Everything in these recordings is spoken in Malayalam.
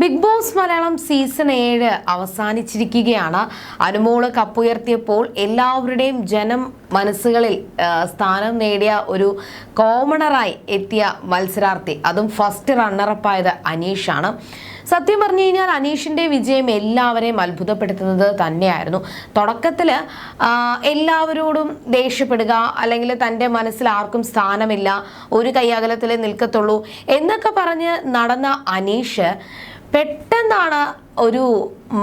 ബിഗ് ബോസ് മലയാളം സീസൺ ഏഴ് അവസാനിച്ചിരിക്കുകയാണ്. അനുമോൾ കപ്പുയർത്തിയപ്പോൾ എല്ലാവരുടെയും ജനം മനസ്സുകളിൽ സ്ഥാനം നേടിയ ഒരു കോമണറായി എത്തിയ മത്സരാർത്ഥി. അതും ഫസ്റ്റ് റണ്ണറപ്പായത് അനീഷാണ്. സത്യം പറഞ്ഞു കഴിഞ്ഞാൽ അനീഷിന്റെ വിജയം എല്ലാവരെയും അത്ഭുതപ്പെടുത്തുന്നത് തന്നെയായിരുന്നു. തുടക്കത്തിൽ എല്ലാവരോടും ദേഷ്യപ്പെടുക അല്ലെങ്കിൽ തന്റെ മനസ്സിൽ ആർക്കും സ്ഥാനമില്ല ഒരു കൈയകലത്തിലേ നിൽക്കത്തുള്ളൂ എന്നൊക്കെ പറഞ്ഞ് നടന്ന അനീഷ് പെട്ടെന്നാണ് ഒരു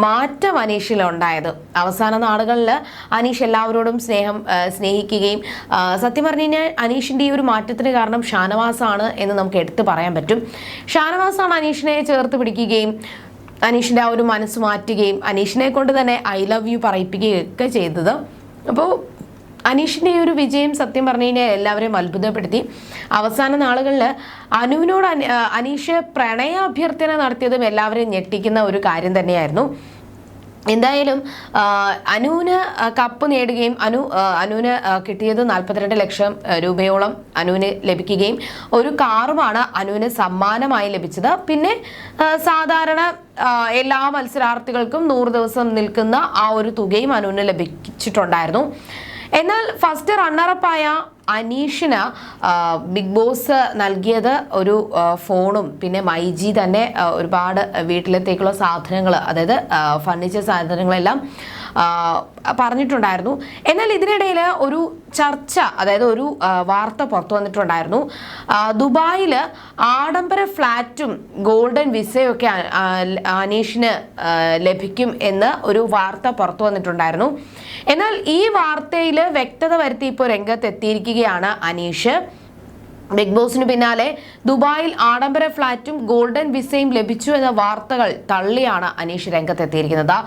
മാറ്റം അനീഷിൽ ഉണ്ടായത്. അവസാന നാളുകളിൽ അനീഷ് എല്ലാവരോടും സ്നേഹം സ്നേഹിക്കുകയും സത്യം പറഞ്ഞു കഴിഞ്ഞാൽ അനീഷിന്റെ ഈ ഒരു മാറ്റത്തിന് കാരണം ഷാനവാസാണ് എന്ന് നമുക്ക് എടുത്തു പറയാൻ പറ്റും. ഷാനവാസാണ് അനീഷിനെ ചേർത്ത് പിടിക്കുകയും അനീഷിന്റെ ആ ഒരു മനസ്സ് മാറ്റുകയും അനീഷിനെ കൊണ്ട് തന്നെ ഐ ലവ് യു പറയിപ്പിക്കുകയൊക്കെ ചെയ്തത്. അപ്പോൾ അനീഷിന്റെ ഒരു വിജയം സത്യം പറഞ്ഞു കഴിഞ്ഞാൽ എല്ലാവരെയും അത്ഭുതപ്പെടുത്തി. അവസാന നാളുകളിൽ അനുവിനോട് അനീഷ് പ്രണയ അഭ്യർത്ഥന നടത്തിയതും എല്ലാവരെയും ഞെട്ടിക്കുന്ന ഒരു കാര്യം തന്നെയായിരുന്നു. എന്തായാലും അനുവിന് കപ്പ് നേടുകയും അനു അനുവിന് കിട്ടിയത് നാൽപ്പത്തിരണ്ട് ലക്ഷം രൂപയോളം അനുവിന് ലഭിക്കുകയും ഒരു കാറുമാണ് അനുവിന് സമ്മാനമായി ലഭിച്ചത്. പിന്നെ സാധാരണ എല്ലാ മത്സരാർത്ഥികൾക്കും നൂറ് ദിവസം നിൽക്കുന്ന ആ ഒരു തുകയും അനുവിന് ലഭിച്ചിട്ടുണ്ടായിരുന്നു. എന്നാൽ ഫസ്റ്റ് റണ്ണറപ്പായ അനീഷിന് ബിഗ് ബോസ് നൽകിയത് ഒരു ഫോണും. പിന്നെ മൈജി തന്നെ ഒരുപാട് വീട്ടിലത്തേക്കുള്ള സാധനങ്ങൾ അതായത് ഫർണിച്ചർ സാധനങ്ങളെല്ലാം പറഞ്ഞിട്ടുണ്ടായിരുന്നു. എന്നാൽ ഇതിനിടയിൽ ഒരു ചർച്ച അതായത് ഒരു വാർത്ത പുറത്തു വന്നിട്ടുണ്ടായിരുന്നു. ദുബായിൽ ആഡംബര ഫ്ലാറ്റും ഗോൾഡൻ വിസയൊക്കെ അനീഷിന് ലഭിക്കും എന്ന് ഒരു വാർത്ത പുറത്തു വന്നിട്ടുണ്ടായിരുന്നു. എന്നാൽ ഈ വാർത്തയിൽ വ്യക്തത വരുത്തി ഇപ്പോൾ രംഗത്തെത്തിയിരിക്കുകയാണ് അനീഷ്. ബിഗ് ബോസിന് പിന്നാലെ ദുബായിൽ ആഡംബര ഫ്ളാറ്റും ഗോൾഡൻ വിസയും ലഭിച്ചു എന്ന വാർത്തകൾ തള്ളിയാണ് അനീഷ് രംഗത്തെത്തിയിരിക്കുന്നത്.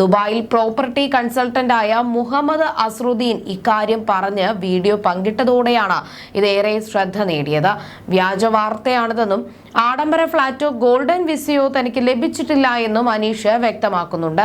ദുബായിൽ പ്രോപ്പർട്ടി കൺസൾട്ടന്റായ മുഹമ്മദ് അസ്രുദ്ദീൻ ഇക്കാര്യം പറഞ്ഞ് വീഡിയോ പങ്കിട്ടതോടെയാണ് ഇതേറെ ശ്രദ്ധ നേടിയത്. വ്യാജ വാർത്തയാണിതെന്നും ആഡംബര ഫ്ളാറ്റോ ഗോൾഡൻ വിസയോ തനിക്ക് ലഭിച്ചിട്ടില്ല എന്നും അനീഷ് വ്യക്തമാക്കുന്നുണ്ട്.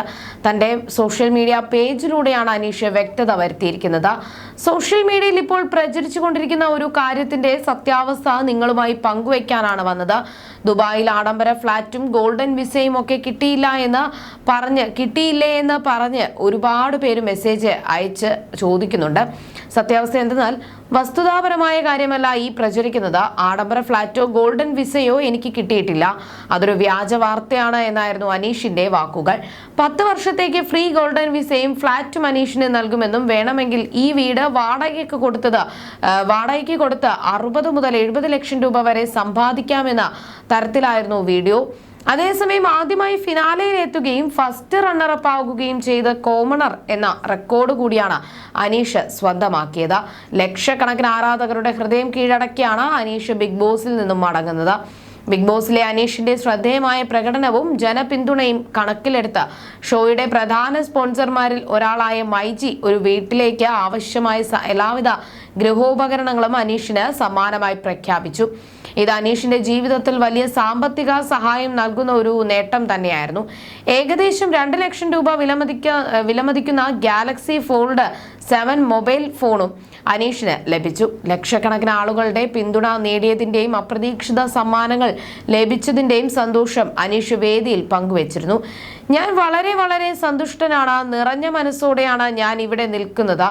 തന്റെ സോഷ്യൽ മീഡിയ പേജിലൂടെയാണ് അനീഷ് വ്യക്തത വരുത്തിയിരിക്കുന്നത്. സോഷ്യൽ മീഡിയയിൽ ഇപ്പോൾ പ്രചരിച്ചുകൊണ്ടിരിക്കുന്ന ഒരു കാര്യത്തിന്റെ സത്യാവസ്ഥ നിങ്ങളുമായി പങ്കുവയ്ക്കാനാണ് വന്നത്. ദുബായിൽ ആഡംബര ഫ്ളാറ്റും ഗോൾഡൻ വിസയും ഒക്കെ കിട്ടിയില്ല എന്ന് പറഞ്ഞ് കിട്ടിയില്ലേ എന്ന് പറഞ്ഞ് ഒരുപാട് പേര് മെസ്സേജ് അയച്ച് ചോദിക്കുന്നുണ്ട്. സത്യാവസ്ഥ എന്തെന്നാൽ വസ്തുതാപരമായ കാര്യമല്ല ഈ പ്രചരിക്കുന്നത്. ആഡംബര ഫ്ളാറ്റോ ഗോൾഡൻ വിസയോ എനിക്ക് കിട്ടിയിട്ടില്ല. അതൊരു വ്യാജ വാർത്തയാണ് എന്നായിരുന്നു അനീഷിന്റെ വാക്കുകൾ. പത്ത് വർഷത്തേക്ക് ഫ്രീ ഗോൾഡൻ വിസയും ഫ്ളാറ്റും അനീഷിന് നൽകുമെന്നും വേണമെങ്കിൽ ഈ വീട് വാടകയ്ക്ക് കൊടുത്തത് വാടകയ്ക്ക് കൊടുത്ത് അറുപത് മുതൽ എഴുപത് ലക്ഷം രൂപ വരെ സമ്പാദിക്കാമെന്ന തരത്തിലായിരുന്നു വീഡിയോ. അതേസമയം ആദ്യമായി ഫിനാലയിൽ എത്തുകയും ഫസ്റ്റ് റണ്ണറപ്പ് ആവുകയും ചെയ്ത കോമണർ എന്ന റെക്കോർഡ് കൂടിയാണ് അനീഷ് സ്വന്തമാക്കിയത്. ലക്ഷക്കണക്കിന് ആരാധകരുടെ ഹൃദയം കീഴടക്കിയാണ് അനീഷ് ബിഗ് ബോസിൽ നിന്നും മടങ്ങുന്നത്. ബിഗ് ബോസിലെ അനീഷിന്റെ ശ്രദ്ധേയമായ പ്രകടനവും ജനപിന്തുണയും കണക്കിലെടുത്ത് ഷോയുടെ പ്രധാന സ്പോൺസർമാരിൽ ഒരാളായ മൈജി ഒരു വീട്ടിലേക്ക് ആവശ്യമായ എല്ലാവിധ ഗൃഹോപകരണങ്ങളും അനീഷിന് സമ്മാനമായി പ്രഖ്യാപിച്ചു. ഇത് അനീഷിന്റെ ജീവിതത്തിൽ വലിയ സാമ്പത്തിക സഹായം നൽകുന്ന ഒരു നേട്ടം തന്നെയായിരുന്നു. ഏകദേശം രണ്ട് ലക്ഷം രൂപ വിലമതിക്ക വിലമതിക്കുന്ന ഗാലക്സി ഫോൾഡ് സെവൻ മൊബൈൽ ഫോണും അനീഷിന് ലഭിച്ചു. ലക്ഷക്കണക്കിന് ആളുകളുടെ പിന്തുണ നേടിയതിന്റെയും അപ്രതീക്ഷിത സമ്മാനങ്ങൾ ലഭിച്ചതിന്റെയും സന്തോഷം അനീഷ് വേദിയിൽ പങ്കുവച്ചിരുന്നു. ഞാൻ വളരെ വളരെ സന്തുഷ്ടനാണ്. നിറഞ്ഞ മനസ്സോടെയാണ് ഞാൻ ഇവിടെ നിൽക്കുന്നത്.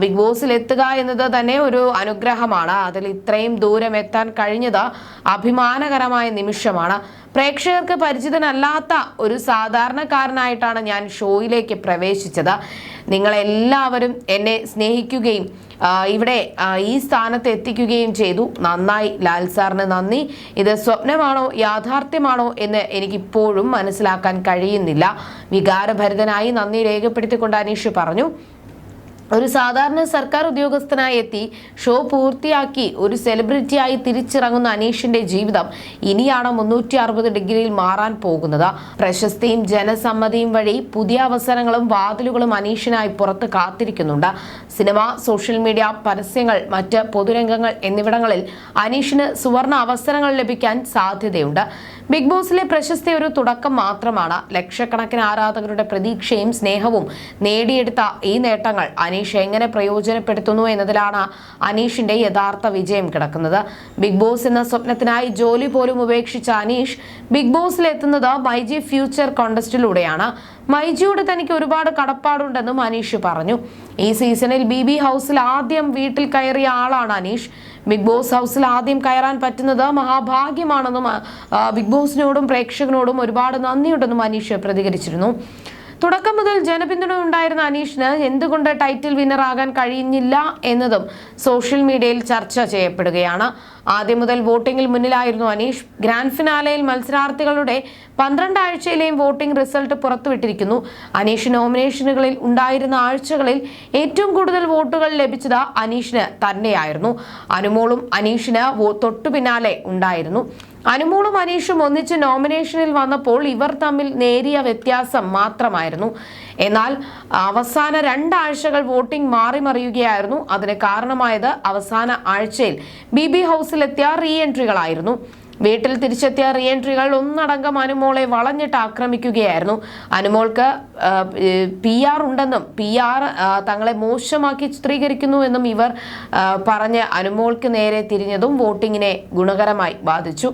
ബിഗ് ബോസിൽ എത്തുക എന്നത് തന്നെ ഒരു അനുഗ്രഹമാണ്. അതിൽ ഇത്രയും ദൂരം എത്താൻ കഴിഞ്ഞത് അഭിമാനകരമായ നിമിഷമാണ്. പ്രേക്ഷകർക്ക് പരിചിതനല്ലാത്ത ഒരു സാധാരണക്കാരനായിട്ടാണ് ഞാൻ ഷോയിലേക്ക് പ്രവേശിച്ചത്. നിങ്ങളെല്ലാവരും എന്നെ സ്നേഹിക്കുകയും ഇവിടെ ഈ സ്ഥാനത്ത് എത്തിക്കുകയും ചെയ്തു. നന്നായി ലാൽ സാറിന് നന്ദി. ഇത് സ്വപ്നമാണോ യാഥാർത്ഥ്യമാണോ എന്ന് എനിക്കിപ്പോഴും മനസ്സിലാക്കാൻ കഴിയുന്നില്ല. വികാരഭരിതനായി നന്ദി രേഖപ്പെടുത്തിക്കൊണ്ട് അനീഷ് പറഞ്ഞു. ഒരു സാധാരണ സർക്കാർ ഉദ്യോഗസ്ഥനായി എത്തി ഷോ പൂർത്തിയാക്കി ഒരു സെലിബ്രിറ്റിയായി തിരിച്ചിറങ്ങുന്ന അനീഷിന്റെ ജീവിതം ഇനിയാണ് മുന്നൂറ്റി അറുപത് ഡിഗ്രിയിൽ മാറാൻ പോകുന്നത്? പ്രശസ്തിയും ജനസമ്മതിയും വഴി പുതിയ അവസരങ്ങളും വാതിലുകളും അനീഷിനായി പുറത്ത് കാത്തിരിക്കുന്നുണ്ട്. സിനിമ സോഷ്യൽ മീഡിയ പരസ്യങ്ങൾ മറ്റ് പൊതുരംഗങ്ങൾ എന്നിവിടങ്ങളിൽ അനീഷിന് സുവർണ അവസരങ്ങൾ ലഭിക്കാൻ സാധ്യതയുണ്ട്. ബിഗ് ബോസിലെ പ്രശസ്തി ഒരു തുടക്കം മാത്രമാണ്. ലക്ഷക്കണക്കിന് ആരാധകരുടെ പ്രതീക്ഷയും സ്നേഹവും നേടിയെടുത്ത ഈ നേട്ടങ്ങൾ അനീഷ് എങ്ങനെ പ്രയോജനപ്പെടുത്തുന്നു എന്നതിലാണ് അനീഷിന്റെ യഥാർത്ഥ വിജയം കിടക്കുന്നത്. ബിഗ് ബോസ് എന്ന സ്വപ്നത്തിനായി ജോലി പോലും ഉപേക്ഷിച്ച അനീഷ് ബിഗ് ബോസിലെത്തുന്നത് മൈജി ഫ്യൂച്ചർ കോണ്ടസ്റ്റിലൂടെയാണ് മൈജിയോട് തനിക്ക് ഒരുപാട് കടപ്പാടുണ്ടെന്നും അനീഷ് പറഞ്ഞു. ഈ സീസണിൽ ബി ബി ഹൗസിൽ ആദ്യം വീട്ടിൽ കയറിയ ആളാണ് അനീഷ്. ബിഗ് ബോസ് ഹൗസിൽ ആദ്യം കയറാൻ പറ്റുന്നത് മഹാഭാഗ്യമാണെന്നും ബിഗ് ബോസിനോടും പ്രേക്ഷകനോടും ഒരുപാട് നന്ദിയുണ്ടെന്നും അനീഷ് പ്രതികരിച്ചിരുന്നു. തുടക്കം മുതൽ ജനപിന്തുണ ഉണ്ടായിരുന്ന അനീഷിന് എന്തുകൊണ്ട് ടൈറ്റിൽ വിന്നർ ആകാൻ കഴിഞ്ഞില്ല എന്നതും സോഷ്യൽ മീഡിയയിൽ ചർച്ച ചെയ്യപ്പെടുകയാണ്. ആദ്യം മുതൽ വോട്ടിംഗിൽ മുന്നിലായിരുന്നു അനീഷ്. ഗ്രാൻഡ് ഫിനാലയിൽ മത്സരാർത്ഥികളുടെ പന്ത്രണ്ട് ആഴ്ചയിലെയും വോട്ടിംഗ് റിസൾട്ട് പുറത്തുവിട്ടിരിക്കുന്നു. അനീഷ് നോമിനേഷനുകളിൽ ഉണ്ടായിരുന്ന ആഴ്ചകളിൽ ഏറ്റവും കൂടുതൽ വോട്ടുകൾ ലഭിച്ചത് അനീഷിന് തന്നെയായിരുന്നു. അനുമോളും അനീഷിന് തൊട്ടു പിന്നാലെ ഉണ്ടായിരുന്നു. അനുമോളും അനീഷും ഒന്നിച്ച് നോമിനേഷനിൽ വന്നപ്പോൾ ഇവർ തമ്മിൽ നേരിയ വ്യത്യാസം മാത്രമായിരുന്നു. എന്നാൽ അവസാന രണ്ടാഴ്ചകൾ വോട്ടിംഗ് മാറിമറിയുകയായിരുന്നു. അതിന് കാരണമായത് അവസാന ആഴ്ചയിൽ ബി ബി ഹൗസിലെത്തിയ റീ എൻട്രികളായിരുന്നു വീട്ടിൽ തിരിച്ചെത്തിയ റീഎൻട്രികൾ ഒന്നടങ്കം അനുമോളെ വളഞ്ഞിട്ട് ആക്രമിക്കുകയായിരുന്നു. അനുമോൾക്ക് പി ആർ ഉണ്ടെന്നും പി ആർ തങ്ങളെ മോശമാക്കി ചിത്രീകരിക്കുന്നു എന്നും ഇവർ പറഞ്ഞ് അനുമോൾക്ക് നേരെ തിരിഞ്ഞതും വോട്ടിങ്ങിനെ ഗുണകരമായി ബാധിച്ചു.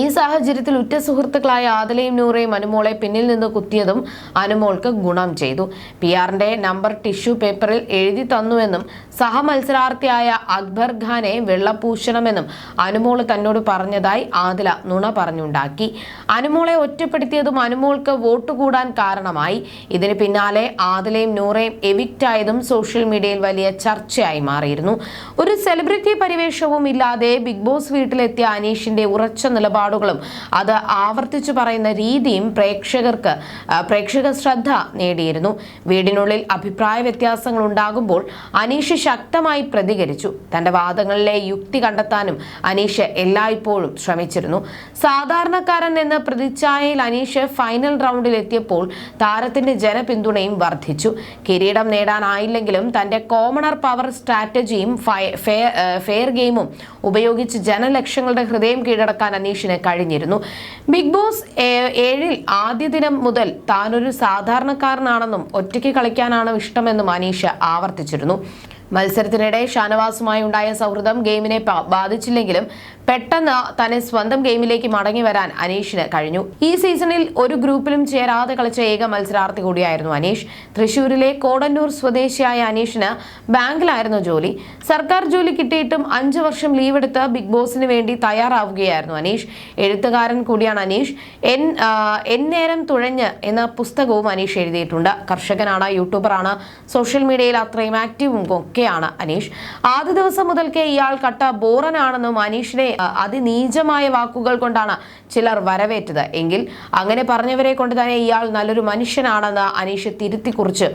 ഈ സാഹചര്യത്തിൽ ഉറ്റ സുഹൃത്തുക്കളായ ആദലയും നൂറയും അനുമോളെ പിന്നിൽ നിന്ന് കുത്തിയതും അനുമോൾക്ക് ഗുണം ചെയ്തു. പി ആറിന്റെ നമ്പർ ടിഷ്യൂ പേപ്പറിൽ എഴുതി തന്നുവെന്നും സഹമത്സരാർത്ഥിയായ അക്ബർ ഖാനെ വെള്ളപൂശണമെന്നും അനുമോൾ തന്നോട് പറഞ്ഞതായി ആദില നുണ പറഞ്ഞുണ്ടാക്കി. അനുമോളെ ഒറ്റപ്പെടുത്തിയതും അനുമോൾക്ക് വോട്ട് കൂടാൻ കാരണമായി. ഇതിന് പിന്നാലെ ആദലയും നൂറയും എവിക്റ്റ് ആയതും സോഷ്യൽ മീഡിയയിൽ വലിയ ചർച്ചയായി മാറിയിരുന്നു. ഒരു സെലിബ്രിറ്റി പരിവേഷവും ഇല്ലാതെ ബിഗ് ബോസ് വീട്ടിലെത്തിയ അനീഷിന്റെ ഉറച്ച നിലപാടുകളും അത് ആവർത്തിച്ചു പറയുന്ന രീതിയും പ്രേക്ഷകർക്ക് പ്രേക്ഷക ശ്രദ്ധ നേടിയിരുന്നു. വീടിനുള്ളിൽ അഭിപ്രായ വ്യത്യാസങ്ങൾ ഉണ്ടാകുമ്പോൾ അനീഷ് ശക്തമായി പ്രതികരിച്ചു. തന്റെ വാദങ്ങളിലെ യുക്തി കണ്ടെത്താനും അനീഷ് എല്ലായ്പ്പോഴും ശ്രമിച്ചിരുന്നു. സാധാരണക്കാരൻ എന്ന പ്രതിച്ഛായയിൽ അനീഷ് ഫൈനൽ റൗണ്ടിൽ എത്തിയപ്പോൾ താരത്തിന്റെ ജനപിന്തുണയും വർദ്ധിച്ചു. കിരീടം നേടാനായില്ലെങ്കിലും തന്റെ കോമണർ പവർ സ്ട്രാറ്റജിയും ഫയ- ഫെയർ ഫെയർ ഗെയിമും ഉപയോഗിച്ച് ജനലക്ഷങ്ങളുടെ ഹൃദയം കീഴടക്കാൻ അനീഷിന് കഴിഞ്ഞിരുന്നു. ബിഗ് ബോസ് ഏഴിൽ ആദ്യ ദിനം മുതൽ താനൊരു സാധാരണക്കാരനാണെന്നും ഒറ്റയ്ക്ക് കളിക്കാനാണ് ഇഷ്ടമെന്നും അനീഷ ആവർത്തിച്ചിരുന്നു. മത്സരത്തിനിടെ ഷാനവാസുമായി ഉണ്ടായ സൗഹൃദം ഗെയിമിനെ ബാധിച്ചില്ലെങ്കിലും പെട്ടെന്ന് തന്നെ സ്വന്തം ഗെയിമിലേക്ക് മടങ്ങി വരാൻ അനീഷിന് കഴിഞ്ഞു. ഈ സീസണിൽ ഒരു ഗ്രൂപ്പിലും ചേരാതെ കളിച്ച ഏക മത്സരാർത്ഥി കൂടിയായിരുന്നു അനീഷ്. തൃശൂരിലെ കോടന്നൂർ സ്വദേശിയായ അനീഷിന് ബാങ്കിലായിരുന്നു ജോലി. സർക്കാർ ജോലി കിട്ടിയിട്ടും അഞ്ചു വർഷം ലീവ് എടുത്ത് ബിഗ് ബോസിന് വേണ്ടി തയ്യാറാവുകയായിരുന്നു അനീഷ്. എഴുത്തുകാരൻ കൂടിയാണ് അനീഷ്. എൻ നേരം തുഴഞ്ഞ് എന്ന പുസ്തകവും അനീഷ് എഴുതിയിട്ടുണ്ട്. കർഷകനാണ് യൂട്യൂബറാണ് സോഷ്യൽ മീഡിയയിൽ അത്രയും ആക്റ്റീവും ഒക്കെയാണ് അനീഷ്. ആദ്യ ദിവസം മുതൽക്കേ ഇയാൾ കട്ട ബോറനാണെന്നും അനീഷിനെ അതിനീചമായ വാക്കുകൾ കൊണ്ടാണ് ചിലർ വരവേറ്റത്. എങ്കിൽ അങ്ങനെ പറഞ്ഞവരെ കൊണ്ട് തന്നെ ഇയാൾ നല്ലൊരു മനുഷ്യനാണെന്ന് അനീഷ് തിരുത്തി കുറിച്ച്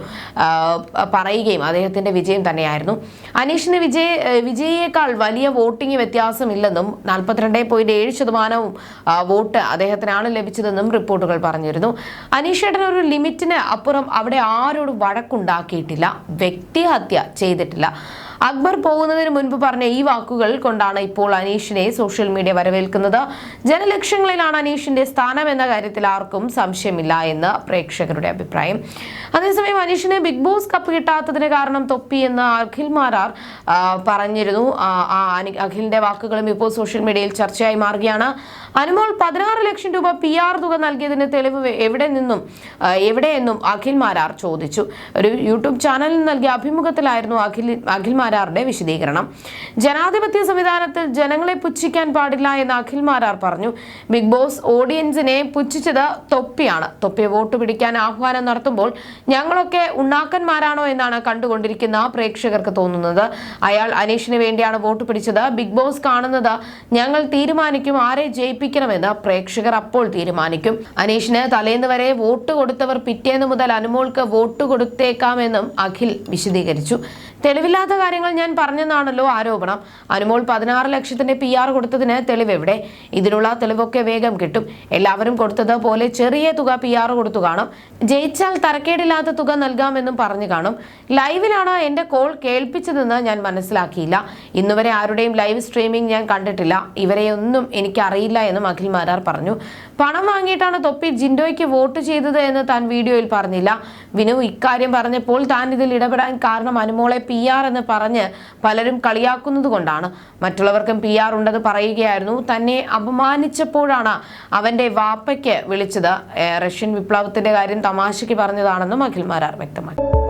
പറയുകയും അദ്ദേഹത്തിന്റെ വിജയം തന്നെയായിരുന്നു. അനീഷിന് വിജയ വിജയിയേക്കാൾ വലിയ വോട്ടിംഗ് വ്യത്യാസമില്ലെന്നും നാൽപ്പത്തിരണ്ട് പോയിന്റ് ഏഴ് ശതമാനവും വോട്ട് അദ്ദേഹത്തിനാണ് ലഭിച്ചതെന്നും റിപ്പോർട്ടുകൾ പറഞ്ഞിരുന്നു. അനീഷ് ഏട്ടൻ ഒരു ലിമിറ്റിന് അപ്പുറം അവിടെ ആരോടും വഴക്കുണ്ടാക്കിയിട്ടില്ല വ്യക്തിഹത്യ ചെയ്തിട്ടില്ല. അക്ബർ പോകുന്നതിന് മുൻപ് പറഞ്ഞ ഈ വാക്കുകൾ കൊണ്ടാണ് ഇപ്പോൾ അനീഷിനെ സോഷ്യൽ മീഡിയ വരവേൽക്കുന്നത്. ജനലക്ഷങ്ങളിലാണ് അനീഷിന്റെ സ്ഥാനം എന്ന കാര്യത്തിൽ ആർക്കും സംശയമില്ല എന്ന് പ്രേക്ഷകരുടെ അഭിപ്രായം. അതേസമയം അനീഷിന് ബിഗ് ബോസ് കപ്പ് കിട്ടാത്തതിന് കാരണം തൊപ്പി എന്ന് അഖിൽ മാരാർ പറഞ്ഞിരുന്നു. ആ, അഖിലിന്റെ വാക്കുകളും ഇപ്പോൾ സോഷ്യൽ മീഡിയയിൽ ചർച്ചയായി മാറുകയാണ്. അനുമോൾ പതിനാറ് ലക്ഷം രൂപ പി ആർ തുക നൽകിയതിന് തെളിവ് എവിടെ നിന്നും എവിടെയെന്നും അഖിൽ മാരാർ ചോദിച്ചു. ഒരു യൂട്യൂബ് ചാനലിൽ നൽകിയ അഭിമുഖത്തിലായിരുന്നു അഖിൽ അഖിൽ മാരാറിന്റെ വിശദീകരണം. ജനാധിപത്യ സംവിധാനത്തിൽ ജനങ്ങളെ പുച്ഛിക്കാൻ പാടില്ല എന്ന് അഖിൽ മാരാർ പറഞ്ഞു. ബിഗ് ബോസ് ഓഡിയൻസിനെ പുച്ഛിച്ചത് തൊപ്പിയാണ്. തൊപ്പി വോട്ട് പിടിക്കാൻ ആഹ്വാനം നടത്തുമ്പോൾ ഞങ്ങളൊക്കെ ഉണ്ണാക്കന്മാരാണോ എന്നാണ് കണ്ടുകൊണ്ടിരിക്കുന്ന പ്രേക്ഷകർക്ക് തോന്നുന്നത്. അയാൾ അനീഷിന് വേണ്ടിയാണ് വോട്ട് പിടിച്ചത്. ബിഗ് ബോസ് കാണുന്നത് ഞങ്ങൾ തീരുമാനിക്കും ആരെ ജയിപ്പിക്കണമെന്ന് പ്രേക്ഷകർ അപ്പോൾ തീരുമാനിക്കും. അനീഷിന് തലേന്ന് വരെ വോട്ട് കൊടുത്തവർ പിറ്റേന്ന് മുതൽ അനുമോൾക്ക് വോട്ട് കൊടുത്തേക്കാമെന്നും അഖിൽ വിശദീകരിച്ചു. തെളിവില്ലാത്ത കാര്യങ്ങൾ ഞാൻ പറഞ്ഞെന്നാണല്ലോ ആരോപണം. അനുമോൾ പതിനാറ് ലക്ഷത്തിന്റെ പി ആർ കൊടുത്തതിന് തെളിവ് എവിടെ ഇതിനുള്ള തെളിവൊക്കെ വേഗം കിട്ടും. എല്ലാവരും കൊടുത്തത് പോലെ ചെറിയ തുക പി ആർ കൊടുത്തു കാണും. ജയിച്ചാൽ തരക്കേടില്ലാത്ത തുക നൽകാമെന്നും പറഞ്ഞു കാണും. ലൈവിലാണ് എന്റെ കോൾ കേൾപ്പിച്ചതെന്ന് ഞാൻ മനസ്സിലാക്കിയില്ല. ഇന്നുവരെ ആരുടെയും ലൈവ് സ്ട്രീമിംഗ് ഞാൻ കണ്ടിട്ടില്ല. ഇവരെയൊന്നും എനിക്കറിയില്ല എന്നും അഖിൽ മാരാർ പറഞ്ഞു. പണം വാങ്ങിയിട്ടാണ് തൊപ്പി ജിൻഡോയ്ക്ക് വോട്ട് ചെയ്തത് എന്ന് താൻ വീഡിയോയിൽ പറഞ്ഞില്ല. വിനു ഇക്കാര്യം പറഞ്ഞപ്പോൾ താൻ ഇതിൽ ഇടപെടാൻ കാരണം അനുമോളെ പി ആർ എന്ന് പറഞ്ഞ് പലരും കളിയാക്കുന്നത് കൊണ്ടാണ്. മറ്റുള്ളവർക്കും പി ആർ ഉണ്ടെന്ന് പറയുകയായിരുന്നു. തന്നെ അപമാനിച്ചപ്പോഴാണ് അവന്റെ വാപ്പയ്ക്ക് വിളിച്ചത്. റഷ്യൻ വിപ്ലവത്തിന്റെ കാര്യം തമാശയ്ക്ക് പറഞ്ഞതാണെന്നും അഖിൽ മാരാർ വ്യക്തമാക്കി.